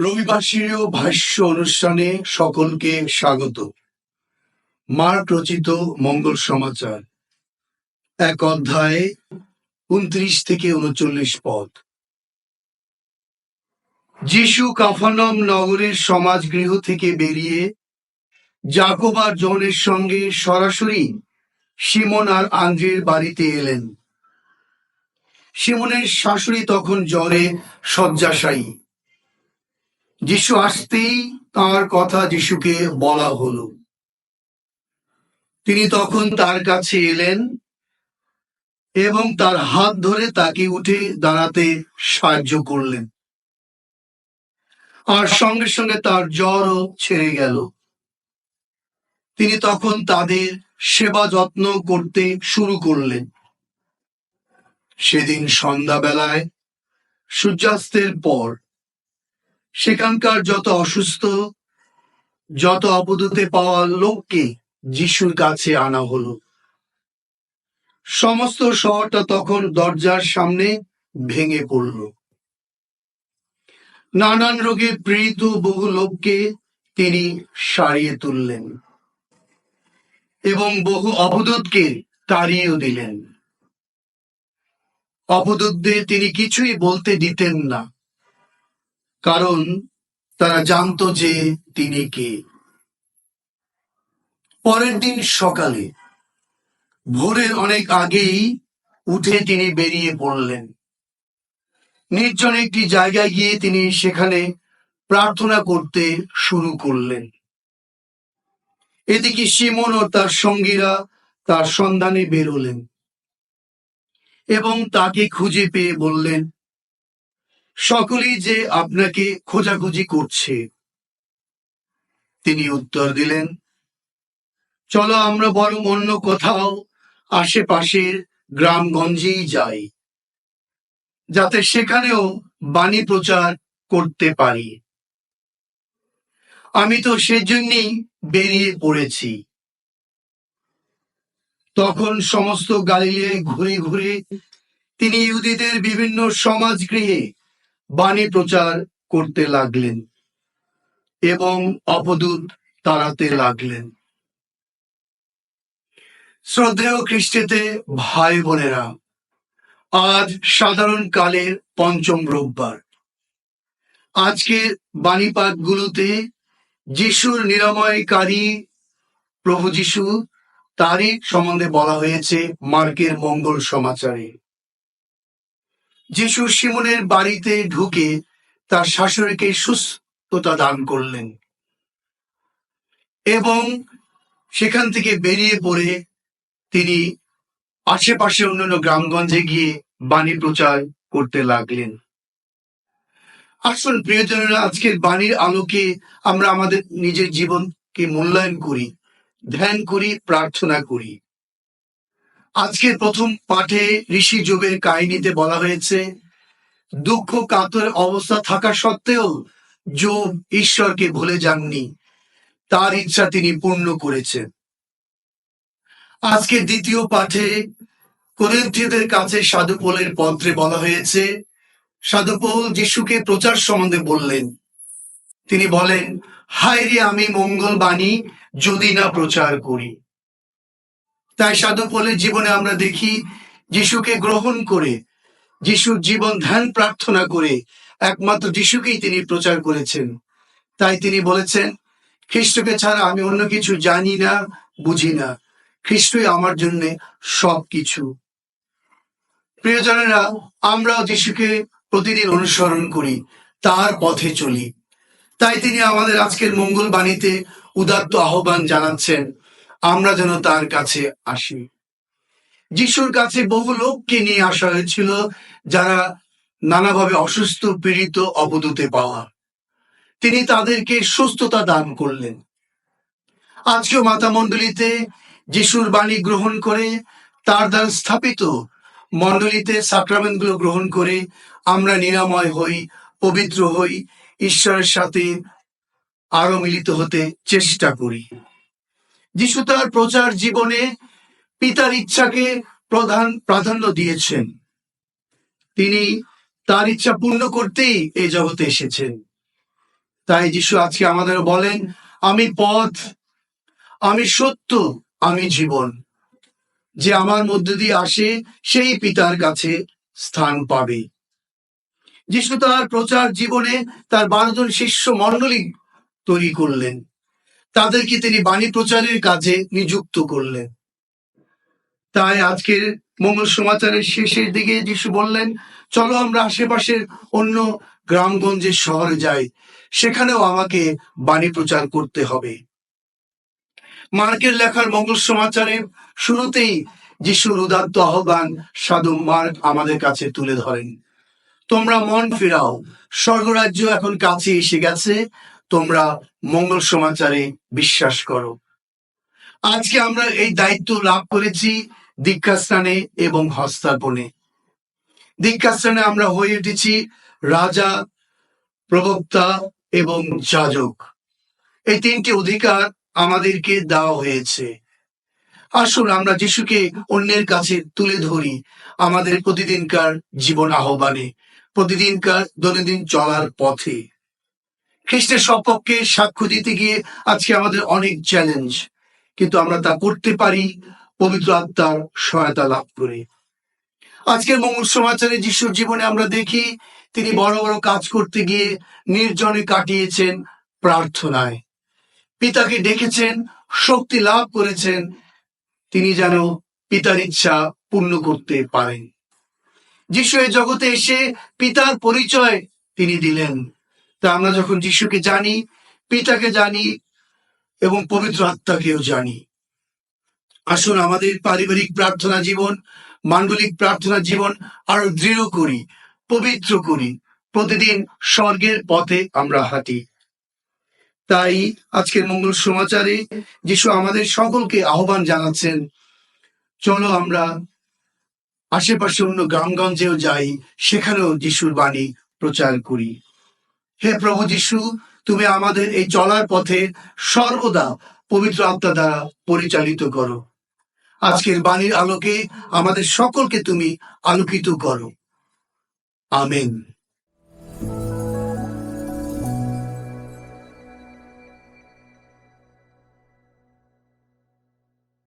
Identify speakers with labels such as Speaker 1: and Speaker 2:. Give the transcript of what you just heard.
Speaker 1: রবিবাসীয় ভাষ্য অনুষ্ঠানে সকলকে স্বাগত। মার্ক রচিত মঙ্গল সমাচার। এক অধ্যায়ে উনত্রিশ থেকে উনচল্লিশ পদ। যিশু কাফানম নগরের সমাজগৃহ থেকে বেরিয়ে জাকব আর জনের সঙ্গে সরাসরি সিমন আর আন্দ্রের বাড়িতে এলেন। সিমনের শাশুড়ি তখন জ্বরে শয্যাশায়ী। যিশু আসতেই তার কথা যিশুকে বলা হলো। তিনি তখন তার কাছে এলেন এবং তার হাত ধরে তাকে উঠে দাঁড়াতে সাহায্য করলেন। আর সঙ্গে সঙ্গে তার জ্বরও ছেড়ে গেল। তিনি তখন তাদের সেবা যত্ন করতে শুরু করলেন। সেদিন সন্ধ্যাবেলায় সূর্যাস্তের পর সেখানকার যত অসুস্থ, যত অবদূতে পাওয়া লোককে যিশুর কাছে আনা হলো। সমস্ত শহরটা তখন দরজার সামনে ভেঙে পড়ল। নানান রোগে পীড়িত বহু লোককে তিনি সারিয়ে তুললেন এবং বহু অবদূতকে তাড়িয়েও দিলেন। অবদূতদের তিনি কিছুই বলতে দিতেন না। কারণ তারা জানতো যে তিনি কে। পরের দিন সকালে, ভোরের অনেক আগেই উঠে তিনি বেরিয়ে পড়লেন। নির্জন একটি জায়গায় গিয়ে তিনি সেখানে প্রার্থনা করতে শুরু করলেন। এদিকে সিমন ও তার সঙ্গীরা তার সন্ধানে বেরোলেন এবং তাকে খুঁজে পেয়ে বললেন সকলেই যে আপনাকে খোঁজাখুঁজি করছে। তিনি উত্তর দিলেন, চলো আমরা বরং অন্য কোথাও আশেপাশের গ্রামগঞ্জেই যাই, যাতে সেখানেও বাণী প্রচার করতে পারি। আমি তো সেজন্যই বেরিয়ে পড়েছি। তখন সমস্ত গালিলে ঘুরে ঘুরে তিনি ইহুদিদের বিভিন্ন সমাজগৃহে বাণী প্রচার করতে লাগলেন এবং অপদূত তাড়াতে লাগলেন। শ্রদ্ধেয় খ্রিস্টেতে ভাই বোনেরা, আজ সাধারণ কালের পঞ্চম রোববার। আজকের বাণীপাঠগুলোতে যিশুর নিরাময়কারী প্রভু যিশু, তারই সম্বন্ধে বলা হয়েছে মার্কের মঙ্গল সমাচারে। যিশু সিমনের বাড়িতে ঢুকে তার শাশুড়িকে সুস্থতা দান করলেন এবং সেখান থেকে বেরিয়ে পড়ে তিনি আশেপাশে অন্যান্য গ্রামগঞ্জে গিয়ে বাণী প্রচার করতে লাগলেন। আসল প্রিয়জনেরা, আজকের বাণীর আলোকে আমরা আমাদের নিজের জীবনকে মূল্যায়ন করি, ধ্যান করি, প্রার্থনা করি। আজকের প্রথম পাঠে ঋষি যোগের কাহিনীতে বলা হয়েছে, দুঃখ কাতর অবস্থা থাকা সত্ত্বেও যোগ ঈশ্বরকে ভুলে যাননি। তার ইচ্ছা তিনি পূর্ণ করেছেন। আজকে দ্বিতীয় পাঠে করিন্থীয়দের কাছে সাধুপোলের পত্রে বলা হয়েছে, সাধুপোল যিশুকে প্রচার সম্বন্ধে বললেন। তিনি বলেন, হায় রে আমি মঙ্গল বাণী যদি না প্রচার করি। তাই সাধুপোলের জীবনে আমরা দেখি যিশুকে গ্রহণ করে, যিশুর জীবন ধ্যান প্রার্থনা করে, একমাত্র যিশুকেই তিনি প্রচার করেছেন। তাই তিনি বলেছেন, খ্রিস্টকে ছাড়া আমি অন্য কিছু জানি না, বুঝি না। খ্রিস্টই আমার জন্য সব কিছু প্রিয়জনেরা, আমরাও যিশুকে প্রতিদিন অনুসরণ করি, তার পথে চলি। তাই তিনি আমাদের আজকের মঙ্গল বাণীতে উদাত্ত আহ্বান জানাচ্ছেন আমরা যেন তার কাছে আসি। যিশুর কাছে বহু লোককে নিয়ে আসা হয়েছিল, যারা নানাভাবে অসুস্থ, পীড়িত অবদূতে পাওয়া। তিনি তাদেরকে সুস্থতা দান করলেন। আজকেও মাতা মণ্ডলীতে যিশুর বাণী গ্রহণ করে, তার দ্বারা স্থাপিত মণ্ডলীতে সাক্রামেন্টগুলো গ্রহণ করে, আমরা নিরাময় হই, পবিত্র হই, ঈশ্বরের সাথে আরও মিলিত হতে চেষ্টা করি। যিশু তার প্রচার জীবনে পিতার ইচ্ছাকে প্রধান প্রাধান্য দিয়েছেন। তিনি তার ইচ্ছা পূর্ণ করতেই এই জগতে এসেছেন। তাই যিশু আজকে আমাদের বলেন, আমি পথ, আমি সত্য, আমি জীবন। যে আমার মধ্য দিয়ে আসে, সেই পিতার কাছে স্থান পাবে। যিশু তার প্রচার জীবনে তার বারো জন শিষ্য মণ্ডলী তৈরি করলেন। তাদেরকে তিনি বাণী প্রচারের কাজে নিযুক্ত করলেন। তাই আজকের মঙ্গল সমাচারের শেষের দিকে যিশু বললেন, চলো আমরা আশেপাশের অন্য গ্রামগঞ্জের শহরে যাই। সেখানেও আমাকে বাণী প্রচার করতে হবে। মার্কের লেখার মঙ্গল সমাচারে শুরুতেই যিশুর উদাত্ত আহ্বান সাধু মার্ক আমাদের কাছে তুলে ধরেন। তোমরা মন ফেরাও। স্বর্গরাজ্য এখন কাছে এসে গেছে। তোমরা মঙ্গল সমাচারে বিশ্বাস করো। আজকে আমরা এই দায়িত্ব লাভ করেছি দীক্ষাস্থানে এবং হস্তার্পণে। দীক্ষাস্থানে আমরা হয়ে উঠেছি রাজা, প্রবক্তা এবং যাজক। এই তিনটি অধিকার আমাদেরকে দেওয়া হয়েছে। আসুন আমরা যিশুকে অন্যের কাছে তুলে ধরি আমাদের প্রতিদিনকার জীবন আহ্বানে, প্রতিদিনকার দৈনন্দিন চলার পথে। খ্রিস্টের সপক্ষে সাক্ষ্য দিতে গিয়ে আজকে আমাদের অনেক চ্যালেঞ্জ, কিন্তু আমরা তা করতে পারি পবিত্র আত্মার সহায়তা লাভ করে। আজকের মঙ্গল সমাচারে যিশুর জীবনে আমরা দেখি তিনি বড় বড় কাজ করতে গিয়ে নির্জনে কাটিয়েছেন প্রার্থনায়। পিতাকে ডেকেছেন, শক্তি লাভ করেছেন, তিনি যেন পিতার ইচ্ছা পূর্ণ করতে পারেন। যিশু এই জগতে এসে পিতার পরিচয় তিনি দিলেন। তা আমরা যখন যিশুকে জানি, পিতাকে জানি এবং পবিত্র আত্মাকেও জানি। আসুন আমাদের পারিবারিক প্রার্থনা জীবন মান্ডলিক প্রার্থনা জীবন আরও দৃঢ় করি, পবিত্র করি। প্রতিদিন স্বর্গের পথে আমরা হাঁটি। তাই আজকের মঙ্গল সমাচারে যিশু আমাদের সকলকে আহ্বান জানাচ্ছেন, চলো আমরা আশেপাশে অন্য গ্রামগঞ্জেও যাই, সেখানেও যিশুর বাণী প্রচার করি। হে প্রভু যিশু, তুমি আমাদের এই চলার পথে সর্বদা পবিত্র আত্মা দ্বারা পরিচালিত করো। আজকের বাণীর আলোকে আমাদের সকলকে তুমি আলোকিত করো। আমেন।